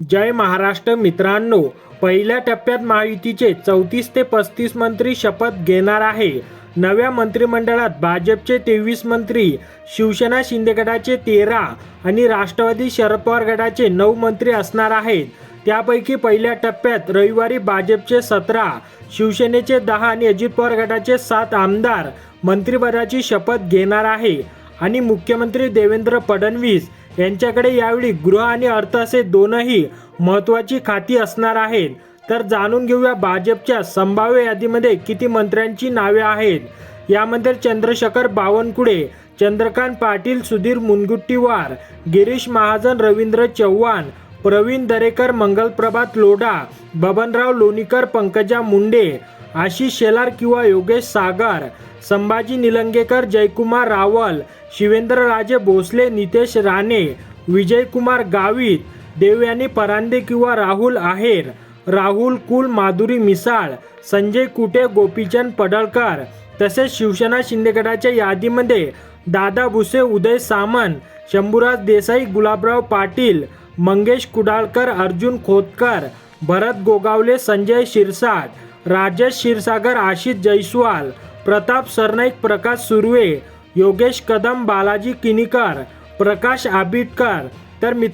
जय महाराष्ट्र मित्रांनो पहिल्या टप्प्यात महायुतीचे चौतीस ते पस्तीस मंत्री शपथ घेणार आहे. नव्या मंत्रिमंडळात भाजपचे तेवीस मंत्री शिवसेना शिंदे गटाचे तेरा आणि राष्ट्रवादी शरद पवार गटाचे नऊ मंत्री असणार आहेत. त्यापैकी पहिल्या टप्प्यात रविवारी भाजपचे सतरा शिवसेनेचे दहा आणि अजित पवार गटाचे सात आमदार मंत्रिपदाची शपथ घेणार आहे. आणि मुख्यमंत्री देवेंद्र फडणवीस यांच्याकडे यावेळी गृह आणि अर्थ असे दोनही महत्वाची खाती असणार आहेत. तर जाणून घेऊया भाजपच्या संभाव्य यादीमध्ये किती मंत्र्यांची नावे आहेत. यामध्ये चंद्रशेखर बावनकुळे चंद्रकांत पाटील सुधीर मुनगुट्टीवार गिरीश महाजन रवींद्र चव्हाण प्रवीण दरेकर मंगलप्रभात लोढा बबनराव लोणीकर पंकजा मुंडे आशिष शेलार किंवा योगेश सागर संभाजी निलंगेकर जयकुमार रावल शिवेंद्रराजे भोसले नितेश राणे विजयकुमार गावित देवयानी परांदे किंवा राहुल आहेर राहुल कुल माधुरी मिसाळ संजय कुटे गोपीचंद पडळकर तसेच शिवसेना शिंदे गटाच्या यादीमध्ये दादा भुसे उदय सामंत शंभूराज देसाई गुलाबराव पाटील मंगेश कुडाळकर अर्जुन खोतकर भरत गोगावले संजय शिरसाट राजेश क्षीरसागर आशिष जयस्वाल प्रताप सरनाईक प्रकाश सुर्वे योगेश कदम बालाजी किनीकर प्रकाश आबिटकर. तर मित्र